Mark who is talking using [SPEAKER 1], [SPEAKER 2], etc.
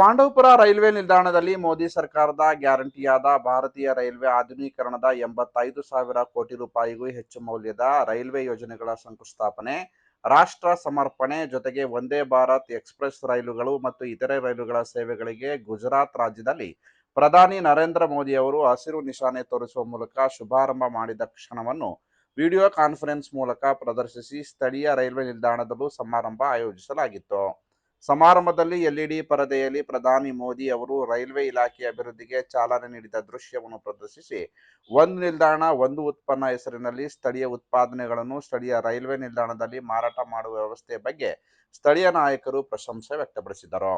[SPEAKER 1] Pandavapura railway ನಿಲ್ದಾಣದಲ್ಲಿ ಮೋದಿ ಸರ್ಕಾರದ ಗ್ಯಾರಂಟಿಯಾದ ಭಾರತೀಯ ರೈಲ್ವೆ ಆಧುನೀಕರಣದ ಎಂಬತ್ತೈದು ಸಾವಿರ ಕೋಟಿ ರೂಪಾಯಿಗೂ ಹೆಚ್ಚು ಮೌಲ್ಯದ ರೈಲ್ವೆ ಯೋಜನೆಗಳ ಶಂಕುಸ್ಥಾಪನೆ, ರಾಷ್ಟ್ರ ಸಮರ್ಪಣೆ ಜೊತೆಗೆ ವಂದೇ ಭಾರತ್ ಎಕ್ಸ್ಪ್ರೆಸ್ ರೈಲುಗಳು ಮತ್ತು ಇತರೆ ರೈಲುಗಳ ಸೇವೆಗಳಿಗೆ ಗುಜರಾತ್ ರಾಜ್ಯದಲ್ಲಿ ಪ್ರಧಾನಿ ನರೇಂದ್ರ ಮೋದಿ ಅವರು ಹಸಿರು ನಿಶಾನೆ ತೋರಿಸುವ ಮೂಲಕ ಶುಭಾರಂಭ ಮಾಡಿದ ಕ್ಷಣವನ್ನು ವಿಡಿಯೋ ಕಾನ್ಫರೆನ್ಸ್ ಮೂಲಕ ಪ್ರದರ್ಶಿಸಿ ಸ್ಥಳೀಯ ರೈಲ್ವೆ ನಿಲ್ದಾಣದಲ್ಲೂ ಸಮಾರಂಭ ಆಯೋಜಿಸಲಾಗಿತ್ತು. ಸಮಾರಂಭದಲ್ಲಿ ಎಲ್ಇಡಿ ಪರದೆಯಲ್ಲಿ ಪ್ರಧಾನಿ ಮೋದಿ ಅವರು ರೈಲ್ವೆ ಇಲಾಖೆಯ ಅಭಿವೃದ್ಧಿಗೆ ಚಾಲನೆ ನೀಡಿದ ದೃಶ್ಯವನ್ನು ಪ್ರದರ್ಶಿಸಿ, ಒಂದು ನಿಲ್ದಾಣ, ಒಂದು ಉತ್ಪನ್ನ ಹೆಸರಿನಲ್ಲಿ ಸ್ಥಳೀಯ ಉತ್ಪಾದನೆಗಳನ್ನು ಸ್ಥಳೀಯ ರೈಲ್ವೆ ನಿಲ್ದಾಣದಲ್ಲಿ ಮಾರಾಟ ಮಾಡುವ ವ್ಯವಸ್ಥೆ ಬಗ್ಗೆ ಸ್ಥಳೀಯ ನಾಯಕರು ಪ್ರಶಂಸೆ ವ್ಯಕ್ತಪಡಿಸಿದರು.